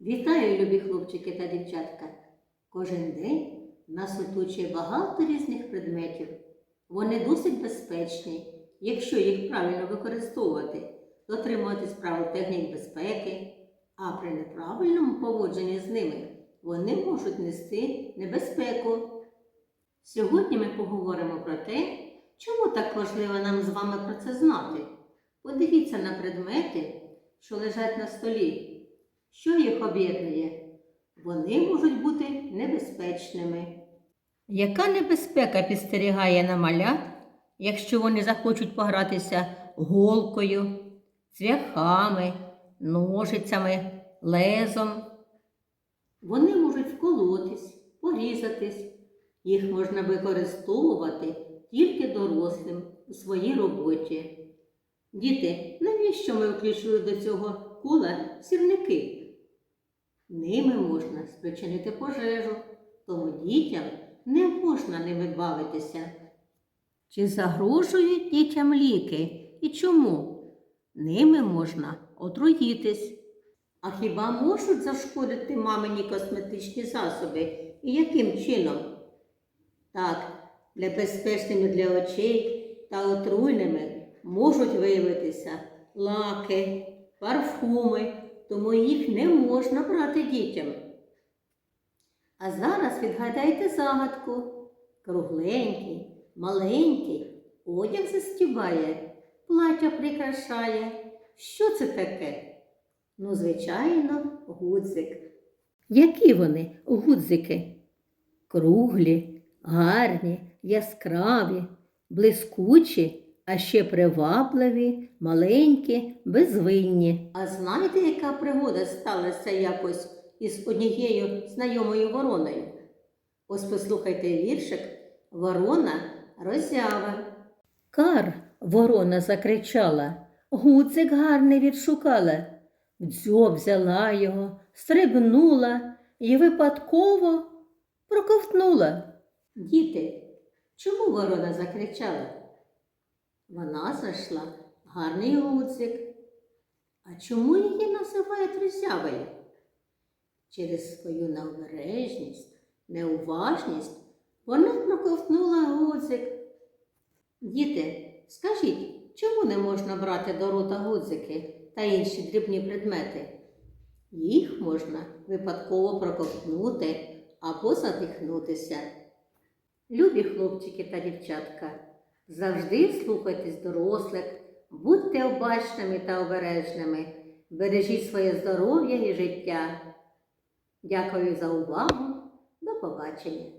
Вітаю, любі хлопчики та дівчатка. Кожен день нас оточує багато різних предметів. Вони досить безпечні, якщо їх правильно використовувати, дотримуватись правил технік безпеки, а при неправильному поводженні з ними вони можуть нести небезпеку. Сьогодні ми поговоримо про те, чому так важливо нам з вами про це знати. Подивіться на предмети, що лежать на столі. Що їх об'єднує? Вони можуть бути небезпечними. Яка небезпека підстерігає на малят, якщо вони захочуть погратися голкою, цвяхами, ножицями, лезом? Вони можуть вколотись, порізатись. Їх можна використовувати тільки дорослим у своїй роботі. Діти, навіщо ми включили до цього кола сірники? Ними можна спричинити пожежу, тому дітям не можна ними бавитися. Чи загрожують дітям ліки і чому? Ними можна отруїтись. А хіба можуть зашкодити мамині косметичні засоби? І яким чином? Так, небезпечними для очей та отруйними можуть виявитися лаки, парфуми, тому їх не можна брати дітям. А зараз відгадайте загадку. Кругленький, маленький, одяг застібає, плаття прикрашає. Що це таке? Ну, звичайно, гудзик. Які вони гудзики? Круглі, гарні, яскраві, блискучі, а ще привабливі, маленькі, безвинні. А знаєте, яка пригода сталася якось із однією знайомою вороною? Ось послухайте віршик Ворона роззява. Кар, ворона закричала, гуцик гарний відшукала. В дзьоб взяла його, стрибнула і випадково проковтнула. Діти, чому ворона закричала? Вона знайшла гарний гудзик. А чому її називають роззявою? Через свою необережність, неуважність вона проковтнула гудзик. Діти, скажіть, чому не можна брати до рота гудзики та інші дрібні предмети? Їх можна випадково проковтнути або задихнутися. Любі хлопчики та дівчатка, завжди слухайтесь дорослих, будьте обачними та обережними, бережіть своє здоров'я і життя. Дякую за увагу. До побачення!